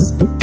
Thanks.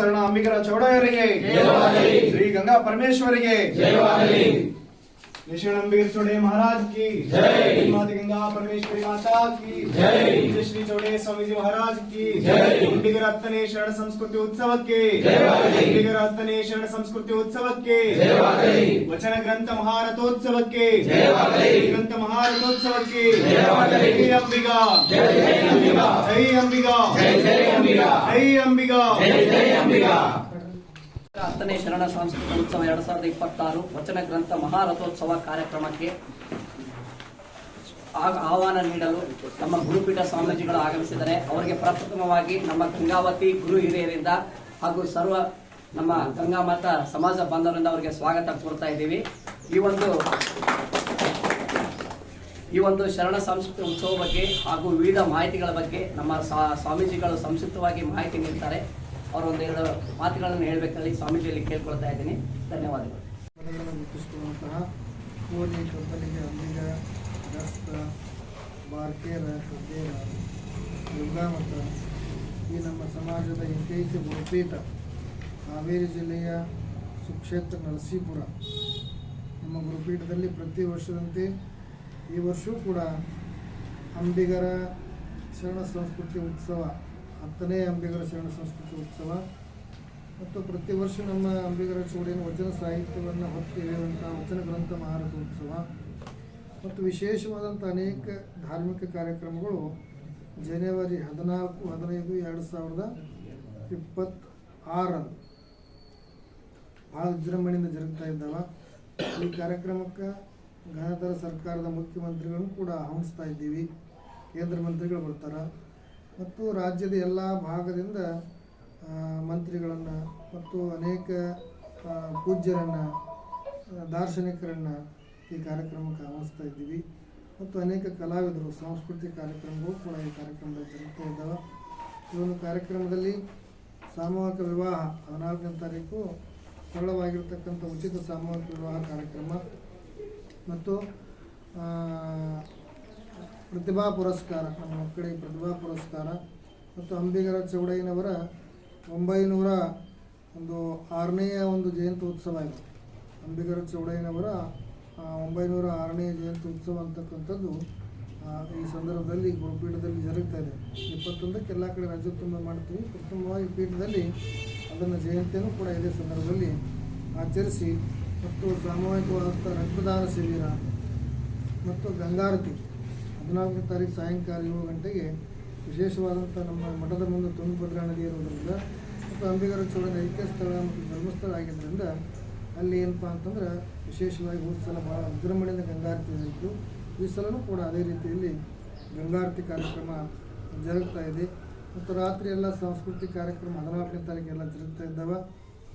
ಚೌಡಯ್ಯನವರಿಗೆ Shri ನಿಜ ಶರಣ ಅಂಬಿಕರ ಚೌಡಯ್ಯರಿಗೆ ಶ್ರೀ ಗಂಗಾ ಪರಮೇಶ್ವರಿಗೆ निशिणम्बिर महाराज की। जय। माता गंगा परमेश्वरी माता की। जय। श्री चौड़े स्वामी जी महाराज की। जय। अंबिक रत्ने शरण संस्कृति उत्सव के। अंबिक रत्ने शरण संस्कृति उत्सव के। वचन ग्रंथ महारथोत्सव के। ग्रंथ महारथोत्सव के। जय अंबिका। जय अंबिका। जय अंबिका। जय अंबिका। जय अंबिका। ಹತ್ತನೇ ಶರಣ ಸಾಂಸ್ಕೃತಿಕ ಉತ್ಸವ ಎರಡ್ ಸಾವಿರದ ಇಪ್ಪತ್ತಾರು ವಚನ ಗ್ರಂಥ ಮಹಾರಥೋತ್ಸವ ಕಾರ್ಯಕ್ರಮಕ್ಕೆ ಆಹ್ವಾನ ನೀಡಲು ನಮ್ಮ ಗುರುಪೀಠ ಸ್ವಾಮೀಜಿಗಳು ಆಗಮಿಸಿದರೆ. ಅವರಿಗೆ ಪ್ರಪ್ರಥಮವಾಗಿ ನಮ್ಮ ಗಂಗಾವತಿ ಗುರು ಹಿರಿಯರಿಂದ ಹಾಗೂ ಸರ್ವ ನಮ್ಮ ಗಂಗಾಮಾತ ಸಮಾಜ ಬಾಂಧವರಿಂದ ಅವರಿಗೆ ಸ್ವಾಗತ ಕೋರ್ತಾ ಇದ್ದೀವಿ. ಈ ಒಂದು ಈ ಒಂದು ಶರಣ ಸಾಂಸ್ಕೃತಿಕ ಉತ್ಸವ ಬಗ್ಗೆ ಹಾಗೂ ವಿವಿಧ ಮಾಹಿತಿಗಳ ಬಗ್ಗೆ ನಮ್ಮ ಸ್ವಾಮೀಜಿಗಳು ಸಂಕ್ಷಿಪ್ತವಾಗಿ ಮಾಹಿತಿ ನೀಡ್ತಾರೆ. ಅವರು ಎರಡು ಮಾತುಗಳನ್ನು ಹೇಳಬೇಕಲ್ಲಿ ಸ್ವಾಮೀಜಿಯಲ್ಲಿ ಕೇಳ್ಕೊಳ್ತಾ ಇದ್ದೀನಿ. ಧನ್ಯವಾದಗಳು. ಅಂಬಿಗ ಈ ನಮ್ಮ ಸಮಾಜದ ಏಕೈಕ ಗುರುಪೀಠ ಹಾವೇರಿ ಜಿಲ್ಲೆಯ ಸುಕ್ಷೇತ್ರ ನರಸೀಪುರ. ನಮ್ಮ ಗುರುಪೀಠದಲ್ಲಿ ಪ್ರತಿ ವರ್ಷದಂತೆ ಈ ವರ್ಷವೂ ಕೂಡ ಅಂಬಿಗರ ಶರಣ ಸಂಸ್ಕೃತಿ ಉತ್ಸವ ಹತ್ತನೇ ಅಂಬಿಗರ ಶರಣ ಸಂಸ್ಕೃತಿ ಉತ್ಸವ. ಮತ್ತು ಪ್ರತಿ ವರ್ಷ ನಮ್ಮ ಅಂಬಿಗರ ಚೌಡಿನ ವಚನ ಸಾಹಿತ್ಯವನ್ನು ಹೊತ್ತು ವಚನ ಗ್ರಂಥ ಮಹಾರಥೋತ್ಸವ ಮತ್ತು ವಿಶೇಷವಾದಂಥ ಅನೇಕ ಧಾರ್ಮಿಕ ಕಾರ್ಯಕ್ರಮಗಳು ಜನವರಿ ಹದಿನಾಲ್ಕು, ಹದಿನೈದು, ಎರಡು ಸಾವಿರದ ಇಪ್ಪತ್ತಾರರಂದು ಭಾಳ ವಿಜೃಂಭಣೆಯಿಂದ ಜರುಗ್ತಾ ಇದ್ದಾವೆ. ಈ ಕಾರ್ಯಕ್ರಮಕ್ಕೆ ಘನತರ ಸರ್ಕಾರದ ಮುಖ್ಯಮಂತ್ರಿಗಳನ್ನು ಕೂಡ ಆಹ್ವಾನಿಸ್ತಾ ಇದ್ದೀವಿ. ಕೇಂದ್ರ ಮಂತ್ರಿಗಳು ಬರ್ತಾರೆ. ಮತ್ತು ರಾಜ್ಯದ ಎಲ್ಲ ಭಾಗದಿಂದ ಮಂತ್ರಿಗಳನ್ನು ಮತ್ತು ಅನೇಕ ಪೂಜ್ಯರನ್ನು ದಾರ್ಶನಿಕರನ್ನು ಈ ಕಾರ್ಯಕ್ರಮಕ್ಕೆ ಆಹ್ವಾನಿಸ್ತಾ ಇದ್ದೀವಿ. ಮತ್ತು ಅನೇಕ ಕಲಾವಿದರು, ಸಾಂಸ್ಕೃತಿಕ ಕಾರ್ಯಕ್ರಮಗಳು ಕೂಡ ಈ ಕಾರ್ಯಕ್ರಮದಲ್ಲಿ ಜರುಗ್ತಾ ಇದ್ದಾವೆ. ಈ ಒಂದು ಕಾರ್ಯಕ್ರಮದಲ್ಲಿ ಸಾಮೂಹಿಕ ವಿವಾಹ ಹದಿನಾಲ್ಕನೇ ತಾರೀಕು ಸರಳವಾಗಿರ್ತಕ್ಕಂಥ ಉಚಿತ ಸಾಮೂಹಿಕ ವಿವಾಹ ಕಾರ್ಯಕ್ರಮ. ಮತ್ತು ಪ್ರತಿಭಾ ಪುರಸ್ಕಾರ, ನಮ್ಮ ಮಕ್ಕಳಿಗೆ ಪ್ರತಿಭಾ ಪುರಸ್ಕಾರ. ಮತ್ತು ಅಂಬಿಗರ ಚೌಡಯ್ಯನವರ ಒಂಬೈನೂರ ಒಂದು ಆರನೆಯ ಒಂದು ಜಯಂತಿ ಉತ್ಸವ ಇದು. ಅಂಬಿಗರ ಚೌಡಯ್ಯನವರ ಒಂಬೈನೂರ ಆರನೇ ಜಯಂತಿ ಉತ್ಸವ ಅಂತಕ್ಕಂಥದ್ದು ಈ ಸಂದರ್ಭದಲ್ಲಿ ಗುರುಪೀಠದಲ್ಲಿ ಜರುಗ್ತಾ ಇದೆ. ಇಪ್ಪತ್ತೊಂದಕ್ಕೆ ಎಲ್ಲ ಕಡೆ ರಾಜ್ಯೋತ್ಸವ ಮಾಡ್ತೀವಿ. ಪ್ರಥಮವಾಗಿ ಪೀಠದಲ್ಲಿ ಅದನ್ನು ಜಯಂತಿಯನ್ನು ಕೂಡ ಇದೇ ಸಂದರ್ಭದಲ್ಲಿ ಆಚರಿಸಿ, ಮತ್ತು ಸಾಮೂಹಿಕವಾದಂಥ ರಕ್ತದಾನ ಶಿಬಿರ, ಮತ್ತು ಗಂಗಾರತಿ. ಹದಿನಾಲ್ಕನೇ ತಾರೀಕು ಸಾಯಂಕಾಲ ಏಳು ಗಂಟೆಗೆ ವಿಶೇಷವಾದಂಥ ನಮ್ಮ ಮಠದ ಮುಂದೆ ತುಂಗಭದ್ರಾ ನದಿ ಇರೋದ್ರಿಂದ ಮತ್ತು ಅಂಬಿಗರ ಚೋಳನ ಐಕ್ಯ ಸ್ಥಳ ಮತ್ತು ಧರ್ಮಸ್ಥಳ ಆಗಿದ್ದರಿಂದ ಅಲ್ಲಿ ಏನಪ್ಪ ಅಂತಂದ್ರೆ ವಿಶೇಷವಾಗಿ ಹೋದ ಸಲ ಭಾಳ ವಿಜೃಂಭಣೆಯಿಂದ ಗಂಗಾರತಿ ಇತ್ತು ಈ ಸಲವೂ ಕೂಡ ಅದೇ ರೀತಿಯಲ್ಲಿ ಗಂಗಾರತಿ ಕಾರ್ಯಕ್ರಮ ಜರುಗ್ತಾ ಇದೆ. ಮತ್ತು ರಾತ್ರಿ ಎಲ್ಲ ಸಾಂಸ್ಕೃತಿಕ ಕಾರ್ಯಕ್ರಮ ಹದಿನಾಲ್ಕನೇ ತಾರೀಕೆಲ್ಲ ಜರುಗ್ತಾ ಇದ್ದಾವೆ.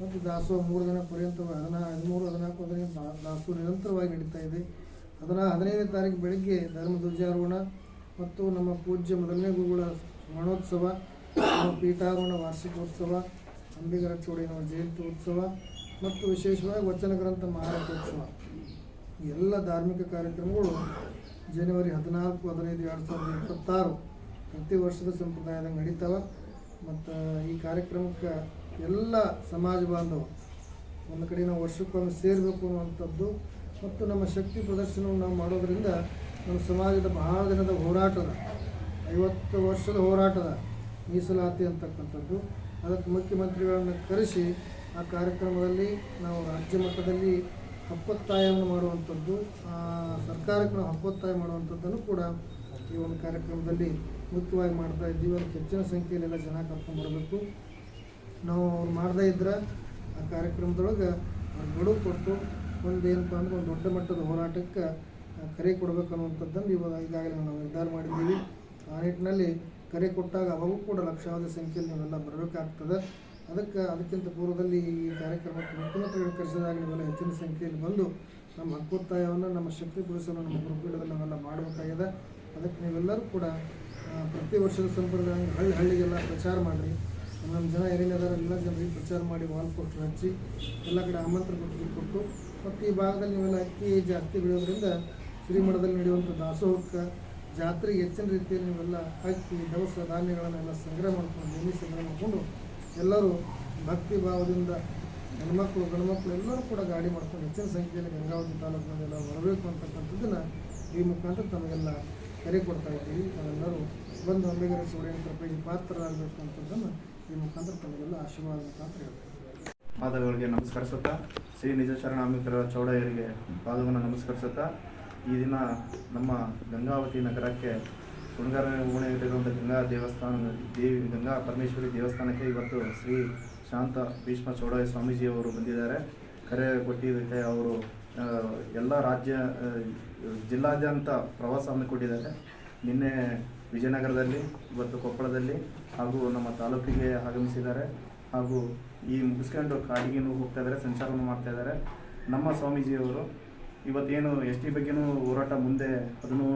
ಮತ್ತು ದಾಸೋಹ ಮೂರು ದಿನ ಪರ್ಯಂತ ಹದಿನಾ ಹದಿಮೂರು, ಹದಿನಾಲ್ಕು ಹದಿನೈದು ದಾಸೋಹ ನಿರಂತರವಾಗಿ ನಡೀತಾ ಇದೆ. ಹದಿನಾ ಹದಿನೈದನೇ ತಾರೀಕು ಬೆಳಗ್ಗೆ ಧರ್ಮ ಧ್ವಜಾರೋಹಣ ಮತ್ತು ನಮ್ಮ ಪೂಜ್ಯ ಮೊದಲನೇ ಗುರುಗಳ ಸ್ಮರಣೋತ್ಸವ, ನಮ್ಮ ಪೀಠಾರೋಹಣ, ವಾರ್ಷಿಕೋತ್ಸವ, ಅಂಬಿಗರ ಚೌಡಿನವರ ಜಯಂತಿ ಉತ್ಸವ ಮತ್ತು ವಿಶೇಷವಾಗಿ ವಚನ ಗ್ರಂಥ ಮಹಾರಥೋತ್ಸವ. ಈ ಎಲ್ಲ ಧಾರ್ಮಿಕ ಕಾರ್ಯಕ್ರಮಗಳು ಜನವರಿ ಹದಿನಾಲ್ಕು, ಹದಿನೈದು, ಎರಡು ಸಾವಿರದ ಇಪ್ಪತ್ತಾರು ಪ್ರತಿ ವರ್ಷದ ಸಂಪ್ರದಾಯದಂಗೆ ನಡೀತಾವೆ ಮತ್ತು ಈ ಕಾರ್ಯಕ್ರಮಕ್ಕೆ ಎಲ್ಲ ಸಮಾಜ ಬಾಂಧವ ಒಂದು ಕಡೆ ನಾವು ವರ್ಷಕ್ಕೊಮ್ಮೆ ಸೇರಬೇಕು ಅನ್ನುವಂಥದ್ದು ಮತ್ತು ನಮ್ಮ ಶಕ್ತಿ ಪ್ರದರ್ಶನವನ್ನು ನಾವು ಮಾಡೋದರಿಂದ ನಮ್ಮ ಸಮಾಜದ ಬಹಳ ದಿನದ ಹೋರಾಟದ, ಐವತ್ತು ವರ್ಷದ ಹೋರಾಟದ ಮೀಸಲಾತಿ ಅಂತಕ್ಕಂಥದ್ದು. ಅದಕ್ಕೆ ಮುಖ್ಯಮಂತ್ರಿಗಳನ್ನು ಕರೆಸಿ ಆ ಕಾರ್ಯಕ್ರಮದಲ್ಲಿ ನಾವು ರಾಜ್ಯ ಮಟ್ಟದಲ್ಲಿ ಹಕ್ಕೊತ್ತಾಯವನ್ನು ಮಾಡುವಂಥದ್ದು ಸರ್ಕಾರಕ್ಕೆ ನಾವು ಹಕ್ಕೊತ್ತಾಯ ಮಾಡುವಂಥದ್ದನ್ನು ಕೂಡ ಈ ಒಂದು ಕಾರ್ಯಕ್ರಮದಲ್ಲಿ ಮುಖ್ಯವಾಗಿ ಮಾಡ್ತಾ ಇದ್ದೀವಿ. ಅದಕ್ಕೆ ಹೆಚ್ಚಿನ ಸಂಖ್ಯೆಯಲ್ಲೆಲ್ಲ ಜನ ಕರ್ಕೊಂಡು ಬರಬೇಕು. ನಾವು ಅವ್ರು ಮಾಡದೇ ಇದ್ರೆ ಆ ಕಾರ್ಯಕ್ರಮದೊಳಗೆ ಅವ್ರು ಗಡುವು ಕೊಟ್ಟು ಒಂದು ಏನಪ್ಪ ಅಂದ್ರೆ ಒಂದು ದೊಡ್ಡ ಮಟ್ಟದ ಹೋರಾಟಕ್ಕೆ ಕರೆ ಕೊಡಬೇಕು ಅನ್ನುವಂಥದ್ದನ್ನು ಇವಾಗ ಈಗಾಗಲೇ ನಾವು ನಿರ್ಧಾರ ಮಾಡಿದ್ದೀವಿ. ಆ ನಿಟ್ಟಿನಲ್ಲಿ ಕರೆ ಕೊಟ್ಟಾಗ ಅವಾಗೂ ಕೂಡ ಲಕ್ಷಾವಧಿ ಸಂಖ್ಯೆಯಲ್ಲಿ ನಾವೆಲ್ಲ ಬರಬೇಕಾಗ್ತದೆ. ಅದಕ್ಕೆ, ಅದಕ್ಕಿಂತ ಪೂರ್ವದಲ್ಲಿ ಈ ಕಾರ್ಯಕ್ರಮಕ್ಕೆ ಮುಖ್ಯಮಂತ್ರಿಗಳು ಕರೆಸಿದಾಗ ನೀವೆಲ್ಲ ಹೆಚ್ಚಿನ ಸಂಖ್ಯೆಯಲ್ಲಿ ಬಂದು ನಮ್ಮ ಹಕ್ಕೊತ್ತಾಯವನ್ನು, ನಮ್ಮ ಶಕ್ತಿ ಪುರುಷನ ನಮ್ಮ ಗುರುಪೀಠದಲ್ಲಿ ನಾವೆಲ್ಲ ಮಾಡಬೇಕಾಗಿದೆ. ಅದಕ್ಕೆ ನೀವೆಲ್ಲರೂ ಕೂಡ ಪ್ರತಿ ವರ್ಷದ ಸಂಪ್ರದಾಯ ಹಳ್ಳಿ ಹಳ್ಳಿಗೆಲ್ಲ ಪ್ರಚಾರ ಮಾಡಿರಿ. ನಮ್ಮ ಜನ ಏನೇನಿದಾರ ಎಲ್ಲ ಜನರಿಗೆ ಪ್ರಚಾರ ಮಾಡಿ ವಾಲ್ ಪೋಸ್ಟರ್ ಹಚ್ಚಿ, ಎಲ್ಲ ಕಡೆ ಆಮಂತ್ರಣ ಪತ್ರಿಕೆ ಕೊಟ್ಟು ಮತ್ತು ಈ ಭಾಗದಲ್ಲಿ ನೀವೆಲ್ಲ ಅಕ್ಕಿ ಜಾಸ್ತಿ ಬೆಳೆಯೋದ್ರಿಂದ ಶ್ರೀಮಠದಲ್ಲಿ ನಡೆಯುವಂಥ ದಾಸೋಹಕ್ಕೆ ಜಾತ್ರೆಗೆ ಹೆಚ್ಚಿನ ರೀತಿಯಲ್ಲಿ ನೀವೆಲ್ಲ ಅಕ್ಕಿ, ದವಸ ಧಾನ್ಯಗಳನ್ನೆಲ್ಲ ಸಂಗ್ರಹ ಮಾಡ್ಕೊಂಡು ಭೂಮಿ ಸಂಗ್ರಹ ಮಾಡಿಕೊಂಡು ಎಲ್ಲರೂ ಭಕ್ತಿ ಭಾವದಿಂದ ಹೆಣ್ಮಕ್ಳು ಗಂಡ್ಮಕ್ಳು ಎಲ್ಲರೂ ಕೂಡ ಗಾಡಿ ಮಾಡ್ಕೊಂಡು ಹೆಚ್ಚಿನ ಸಂಖ್ಯೆಯಲ್ಲಿ ಗಂಗಾವತಿ ತಾಲೂಕಿನಲ್ಲೆಲ್ಲ ಬರಬೇಕು ಅಂತಕ್ಕಂಥದ್ದನ್ನು ಈ ಮುಖಾಂತರ ತಮಗೆಲ್ಲ ಕರೆ ಕೊಡ್ತಾ ಇದ್ದೀವಿ. ನಾವೆಲ್ಲರೂ ಬಂದು ಅಂಬೇಗರ ಸೂರ್ಯನ ಕೃಪೆಗೆ ಪಾತ್ರರಾಗಬೇಕು ಅಂತದ್ದನ್ನು ಈ ಮುಖಾಂತರ ತಮಗೆಲ್ಲ ಆಶೀರ್ವಾದ ಮುಖಾಂತರ ಹೇಳ್ತೀವಿ. ಪಾದಗಳಿಗೆ ನಮಸ್ಕರಿಸುತ್ತಾ, ಶ್ರೀ ನಿಜಶರಣ ಶರಣಾಮಿತ್ರ ಚೌಡಯ್ಯರಿಗೆ ಪಾದವನ್ನು ನಮಸ್ಕರಿಸುತ್ತಾ, ಈ ದಿನ ನಮ್ಮ ಗಂಗಾವತಿ ನಗರಕ್ಕೆ ಶೃಂಗಾರ ಓಣೆಯಲ್ಲಿರುವಂಥ ಗಂಗಾ ದೇವಸ್ಥಾನ ದೇವಿ, ಗಂಗಾ ಪರಮೇಶ್ವರಿ ದೇವಸ್ಥಾನಕ್ಕೆ ಇವತ್ತು ಶ್ರೀ ಶಾಂತ ಭೀಷ್ಮ ಚೌಡಯ್ಯ ಸ್ವಾಮೀಜಿಯವರು ಬಂದಿದ್ದಾರೆ. ಕರೆ ಕೊಟ್ಟಿದ್ದಕ್ಕೆ ಅವರು ಎಲ್ಲ ರಾಜ್ಯ ಜಿಲ್ಲಾದ್ಯಂತ ಪ್ರವಾಸ ಹಮ್ಮಿಕೊಂಡಿದ್ದಾರೆ ನಿನ್ನೆ ವಿಜಯನಗರದಲ್ಲಿ, ಇವತ್ತು ಕೊಪ್ಪಳದಲ್ಲಿ ಹಾಗೂ ನಮ್ಮ ತಾಲೂಕಿಗೆ ಆಗಮಿಸಿದ್ದಾರೆ. ಹಾಗೂ ಈ ಮುಗಿಸ್ಕೊಂಡು ಕಾಡಿಗೆನೂ ಹೋಗ್ತಾ ಇದ್ದಾರೆ ಸಂಚಾರವನ್ನು ಮಾಡ್ತಾ ಇದ್ದಾರೆ. ನಮ್ಮ ಸ್ವಾಮೀಜಿಯವರು ಇವತ್ತೇನು ಎಸ್ ಟಿ ಬಗ್ಗೆನೂ ಹೋರಾಟ ಮುಂದೆ ಅದನ್ನು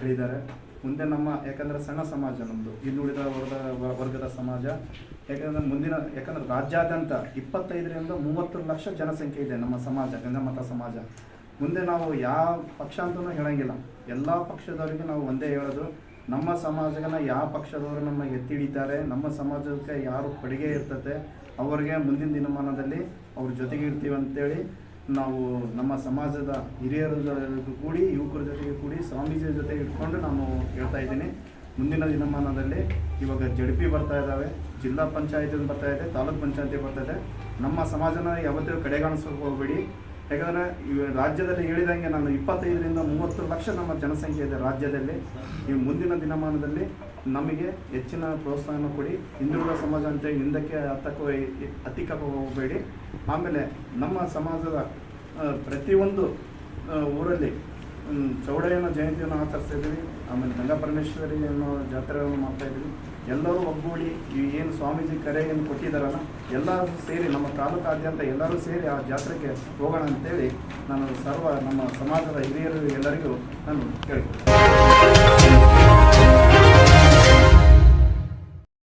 ಹೇಳಿದ್ದಾರೆ. ಮುಂದೆ ನಮ್ಮ, ಯಾಕಂದರೆ ಸಣ್ಣ ಸಮಾಜ ನಮ್ಮದು ಹಿಂದುಳಿದ ವರ್ಗ, ವರ್ಗದ ಸಮಾಜ. ಯಾಕಂದ್ರೆ ಮುಂದಿನ, ಯಾಕಂದ್ರೆ ರಾಜ್ಯಾದ್ಯಂತ ಇಪ್ಪತ್ತೈದರಿಂದ ಮೂವತ್ತು ಲಕ್ಷ ಜನಸಂಖ್ಯೆ ಇದೆ ನಮ್ಮ ಸಮಾಜ ಗಂಗಮತ ಸಮಾಜ. ಮುಂದೆ ನಾವು ಯಾವ ಪಕ್ಷ ಅಂತಲೂ ಹೇಳಂಗಿಲ್ಲ. ಎಲ್ಲ ಪಕ್ಷದವರಿಗೆ ನಾವು ಒಂದೇ ಹೇಳೋದು ನಮ್ಮ ಸಮಾಜನ ಯಾವ ಪಕ್ಷದವರು ನಮ್ಮ ಎತ್ತಿ ಹಿಡಿತಾರೆ ನಮ್ಮ ಸಮಾಜಕ್ಕೆ ಯಾರು ಕೊಡುಗೆ ಇರ್ತತೆ ಅವರಿಗೆ ಮುಂದಿನ ದಿನಮಾನದಲ್ಲಿ ಅವ್ರ ಜೊತೆಗೆ ಇರ್ತೀವಿ ಅಂತೇಳಿ ನಾವು ನಮ್ಮ ಸಮಾಜದ ಹಿರಿಯರ ಕೂಡಿ, ಯುವಕರ ಜೊತೆಗೆ ಕೂಡಿ, ಸ್ವಾಮೀಜಿಯ ಜೊತೆ ಇಟ್ಕೊಂಡು ನಾನು ಹೇಳ್ತಾ ಇದ್ದೀನಿ. ಮುಂದಿನ ದಿನಮಾನದಲ್ಲಿ ಇವಾಗ ಜಡ್ಪಿ ಬರ್ತಾ ಇದ್ದಾವೆ, ಜಿಲ್ಲಾ ಪಂಚಾಯತಿ ಬರ್ತಾ ಇದೆ, ತಾಲೂಕ್ ಪಂಚಾಯತಿ ಬರ್ತಾ ಇದೆ. ನಮ್ಮ ಸಮಾಜನ ಯಾವತ್ತೂ ಕಡೆಗಾಣಿಸೋಕೆ ಹೋಗಬೇಡಿ ಯಾಕಂದರೆ ಇವ ರಾಜ್ಯದಲ್ಲಿ ಹೇಳಿದಂಗೆ ನಾನು ಇಪ್ಪತ್ತೈದರಿಂದ ಮೂವತ್ತು ಲಕ್ಷ ನಮ್ಮ ಜನಸಂಖ್ಯೆ ಇದೆ ರಾಜ್ಯದಲ್ಲಿ. ಈ ಮುಂದಿನ ದಿನಮಾನದಲ್ಲಿ ನಮಗೆ ಹೆಚ್ಚಿನ ಪ್ರೋತ್ಸಾಹನ ಕೊಡಿ. ಹಿಂದುಳಿದ ಸಮಾಜ ಅಂತ ಹಿಂದಕ್ಕೆ ಹತ್ತಕ್ಕೆ ಹತ್ತಿಕ್ಕಕ್ಕೆ ಹೋಗಬೇಡಿ. ಆಮೇಲೆ ನಮ್ಮ ಸಮಾಜದ ಪ್ರತಿಯೊಂದು ಊರಲ್ಲಿ ಚೌಡಯ್ಯನ ಜಯಂತಿಯನ್ನು ಆಚರಿಸ್ತಾ ಇದ್ದೀವಿ. ಆಮೇಲೆ ಗಂಗಾಪರಮೇಶ್ವರಿ ಅನ್ನೋ ಜಾತ್ರೆಗಳನ್ನು ಮಾಡ್ತಾ ಇದ್ದೀವಿ. ಎಲ್ಲರೂ ಒಗ್ಗೂಡಿ ಈ ಏನು ಸ್ವಾಮೀಜಿ ಕರೆ ಏನು ಕೊಟ್ಟಿದ್ದಾರಲ್ಲ, ಎಲ್ಲರೂ ಸೇರಿ ನಮ್ಮ ತಾಲೂಕಾದ್ಯಂತ ಎಲ್ಲರೂ ಸೇರಿ ಆ ಜಾತ್ರೆಗೆ ಹೋಗೋಣ ಅಂತೇಳಿ ನಾನು ಸರ್ವ ನಮ್ಮ ಸಮಾಜದ ಹಿರಿಯರು ಎಲ್ಲರಿಗೂ ನಾನು ಕೇಳ್ತೀನಿ